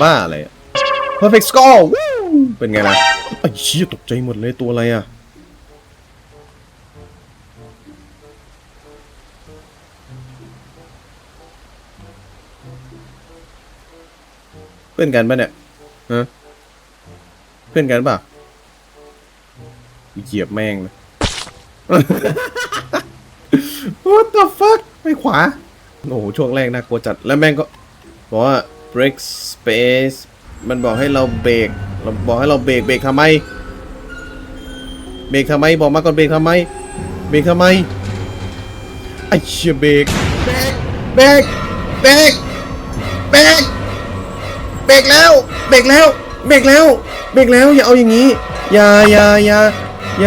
บ้าอะไรอะ perfect score เป็นไงล่ะไอ้ชี่ยตกใจหมดเลยตัวอะไรอะเพื่อนกันปะเนี่ยฮะเพื่อนกันปะเหยียบแม่งเลย What the fuck ไม่ขวา โอ้โหช่วงแรกน่ากลัวจัดแล้วแม่งก็บอกว่า break space มันบอกให้เราเบรกเราบอกให้เราเบรกเบรกทำไม เบรกทำไมบอกมาก่อนเบรกทำไม เบรกทำไมไอ้เชี่ยเบรกเบรกเบรกเบรกเบรกแล้วเบรกแล้วเบรกแล้วเบรกแล้วอย่าเอาอย่างนี้อย่าอย่าอย่า